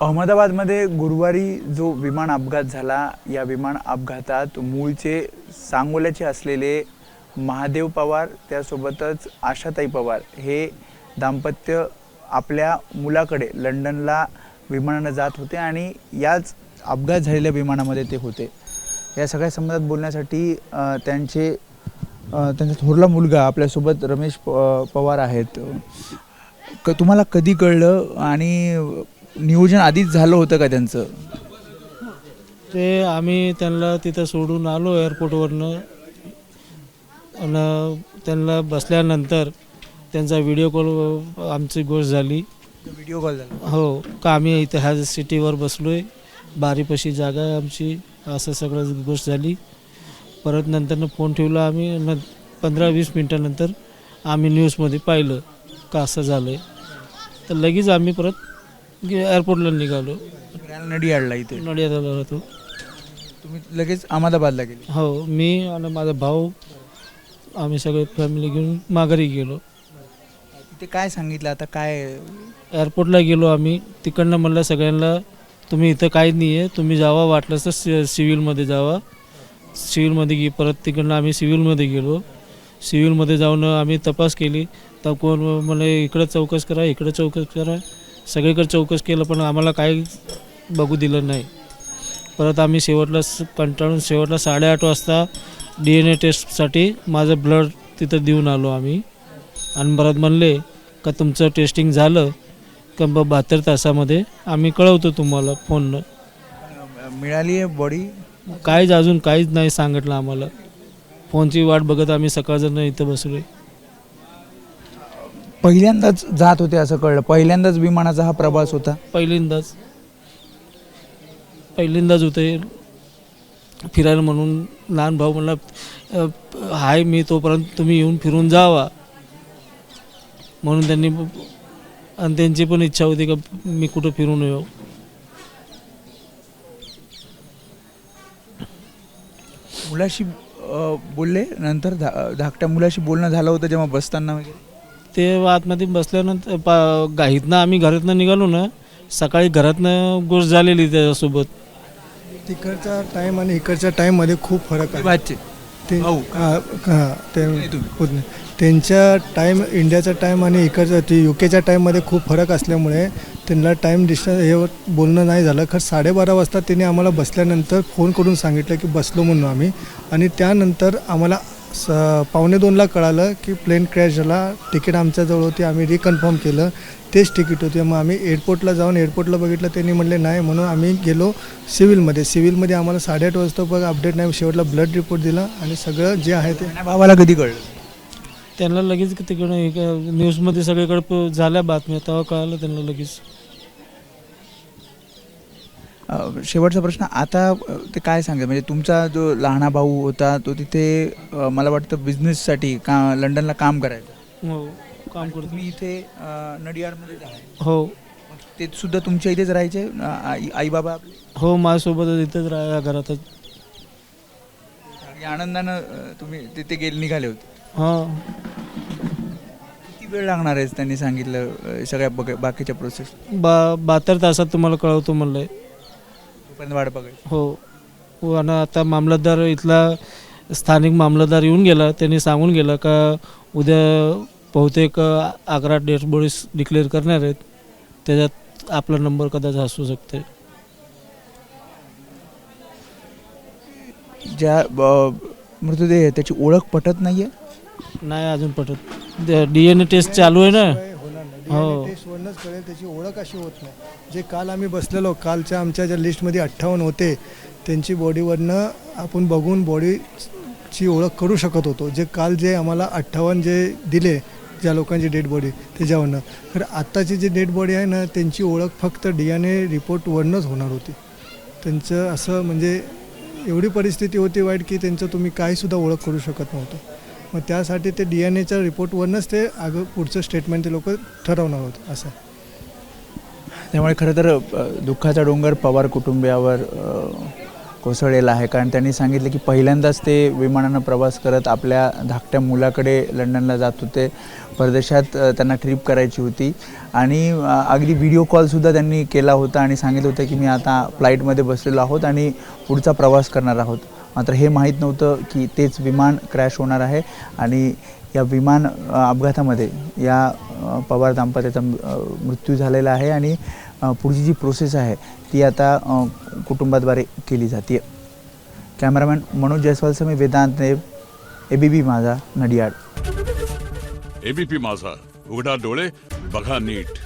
अहमदाबादमध्ये गुरुवारी जो विमान अपघात झाला या विमान अपघातात मूळचे सांगोल्याचे असलेले महादेव पवार त्यासोबतच आशाताई पवार हे दाम्पत्य आपल्या मुलाकडे लंडनला विमानानं जात होते आणि याच अपघात झालेल्या विमानामध्ये ते होते. या सगळ्या संबंधात बोलण्यासाठी त्यांचे त्यांचा थोरला मुलगा आपल्यासोबत रमेश प पवार आहेत. क तुम्हाला कधी कळलं आणि नियोजन आधीच झालं होतं का त्यांचं? ते आम्ही त्यांना तिथं सोडून आलो एअरपोर्टवरनं. आणि त्यांना बसल्यानंतर त्यांचा व्हिडिओ कॉल आमची गोष्ट झाली. व्हिडिओ कॉल झाला. हो का आम्ही इथं ह्या सिटीवर बसलो आहे बारीपाशी जागा आहे आमची असं सगळं गोष्ट झाली. परत नंतरनं फोन ठेवला आम्ही न पंधरा वीस मिनटानंतर आम्ही न्यूजमध्ये पाहिलं का असं झालं आहे तर लगेच आम्ही परत एअरपोर्टला निघालो. नडी आणला इथे. नडियादला होतो. तुम्ही लगेच अहमदाबादला गेले. हो मी आणि माझा भाऊ आम्ही सगळे फॅमिली घेऊन माघारी गेलो. तिथे काय सांगितलं? आता काय? एअरपोर्टला गेलो आम्ही. तिकडनं म्हणलं सगळ्यांना तुम्ही इथं काहीच नाही आहे तुम्ही जावा वाटलंच तर सि सिव्हिलमध्ये जावा. सिव्हिलमध्ये गे परत तिकडनं आम्ही सिव्हिलमध्ये गेलो. सिव्हिलमध्ये जाऊन आम्ही तपास केली. तर कोण मला इकडं चौकस करा इकडं चौकस करा. सगळीकडे चौकस केलं पण आम्हाला काही बघू दिलं नाही. परत आम्ही शेवटला कंटाळून शेवटला साडेआठ वाजता डी एन ए टेस्टसाठी माझं ब्लड तिथं देऊन आलो आम्ही. आणि परत म्हणले का तुमचं टेस्टिंग झालं? का ब बहात्तर तासामध्ये. आम्ही कळवतो तुम्हाला फोननं. मिळाली आहे बॉडी काहीच अजून काहीच नाही सांगितलं आम्हाला. फोनची वाट बघत आम्ही सकाळचं इथं बसलोय. पहिल्यांदाच जात होते असं कळलं. पहिल्यांदाच विमानाचा हा प्रवास होता. पहिल्यांदाच. पहिल्यांदाच होते. फिरायला म्हणून लहान भाऊ म्हणला "अ, हाय मी तोपर्यंत तुम्ही येऊन फिरून जावा. म्हणून त्यांनी आणि त्यांची पण इच्छा होती का मी कुठं फिरून येऊ. मुलाशी अं, बोलले. नंतर धा धाकट्या मुलाशी बोलणं झालं होतं जेव्हा बसताना वगैरे. ते आतमध्ये बसल्यानंतर पा गाईतनं आम्ही घरातनं निघालो ना सकाळी घरातनं गोष्ट झालेली त्याच्यासोबत तिकडचा टाइम आणि इकडच्या टाइममध्ये खूप फरक आहे ते भाऊ. हा, हा, ते. होत नाही. त्यांच्या टाईम इंडियाचा टाईम आणि इकडचा ते यू केच्या टाईममध्ये खूप फरक असल्यामुळे त्यांना टाईम डिस्टन्स हे बोलणं नाही झालं खरं साडेबारा वाजता त्यांनी आम्हाला बसल्यानंतर फोन करून सांगितलं की बसलो म्हणून आम्ही आणि त्यानंतर आम्हाला स पावणे दोनला कळालं की प्लेन क्रॅश झाला. तिकीट आमच्याजवळ होती आम्ही रिकन्फर्म केलं. तेच तिकीट होते. मग आम्ही एअरपोर्टला जाऊन एअरपोर्टला बघितलं. त्यांनी म्हणले नाही म्हणून आम्ही गेलो सिव्हिलमध्ये सिव्हिलमध्ये आम्हाला साडेआठ वाजता बघ अपडेट नाही. शेवटला ब्लड रिपोर्ट दिला आणि सगळं जे आहे ते भावाला कधी कळलं? त्यांना लगेच तिकडं हे न्यूजमध्ये सगळीकडे झाल्या बातम्या. तेव्हा कळालं त्यांना लगेच. शेवटचा प्रश्न आता ते काय सांगेल? म्हणजे तुमचा जो लहाना भाऊ होता तो तिथे मला वाटतं बिझनेससाठी का लंडनला काम करायचा. हो काम करतो. तुम्ही इथे नडियाडमध्ये हो. ते सुद्धा तुमच्या इथेच राहायचे? आई आई बाबा हो माझ्यासोबतच इथंच राहा घरातच. आणि आनंदानं तुम्ही तिथे गेले निघाले होते. हां. किती वेळ लागणार आहे त्यांनी सांगितलं सगळ्या बघ बाकीच्या प्रोसेस बा बहात्तर तासात तुम्हाला कळवतो म्हणलंय. तोपर्यंत वाट बघायची. हो. हो आणि आता मामलतदार इथला स्थानिक मामलतदार येऊन गेला त्यांनी सांगून गेला का उद्या बहुतेक अकरा डेट बॉडीज डिक्लेअर करणार आहेत. त्याच्यात आपला नंबर कदाचित असू शकते ज्या ब- मृतदेह आहे त्याची ओळख पटत नाहीये? नाही अजून पटत. डी एन ए टेस्ट चालू आहे ना? नाही हो. DNA टेस्टवरनंच कळेल त्याची ओळख अशी होत नाही. जे काल आम्ही बसलेलो कालच्या आमच्या ज्या लिस्टमध्ये अठ्ठावन्न होते त्यांची बॉडीवरनं आपण बघून बॉडीची ओळख करू शकत होतो. जे काल जे आम्हाला अठ्ठावन्न जे दिले ज्या लोकांची डेड बॉडी त्याच्यावरनं. खरं आत्ताची जी डेड बॉडी आहे ना त्यांची ओळख फक्त डी एन ए रिपोर्टवरनंच होणार होती. त्यांचं असं म्हणजे एवढी परिस्थिती होती वाईट की त्यांचं तुम्ही काहीसुद्धा ओळख करू शकत नव्हतं. मग त्यासाठी ते डी एन एच्या रिपोर्टवरूनच ते अगं पुढचं स्टेटमेंट ते लोक ठरवणार होतं असं. त्यामुळे खरं तर दुःखाचा डोंगर पवार कुटुंबियावर कोसळलेला आहे. कारण त्यांनी सांगितलं की पहिल्यांदाच ते विमानानं प्रवास करत आपल्या धाकट्या मुलाकडे लंडनला जात होते. परदेशात त्यांना ट्रिप करायची होती. आणि अगदी व्हिडिओ कॉलसुद्धा त्यांनी केला होता आणि सांगितलं होतं की मी आता फ्लाईटमध्ये बसलेलो आहोत आणि पुढचा प्रवास करणार आहोत. मात्र हे माहीत नव्हतं की तेच विमान क्रॅश होणार आहे. आणि या विमान अपघातामध्ये या पवार दाम्पत्याचा मृत्यू झालेला आहे आणि पुढची जी प्रोसेस आहे ती आता कुटुंबाद्वारे केली जाते कॅमेरामॅन मनोज जयस्वालसह मी Vedant Dev A B P Majha Nadiad. ABP माझा. उघडा डोळे बघा नीट.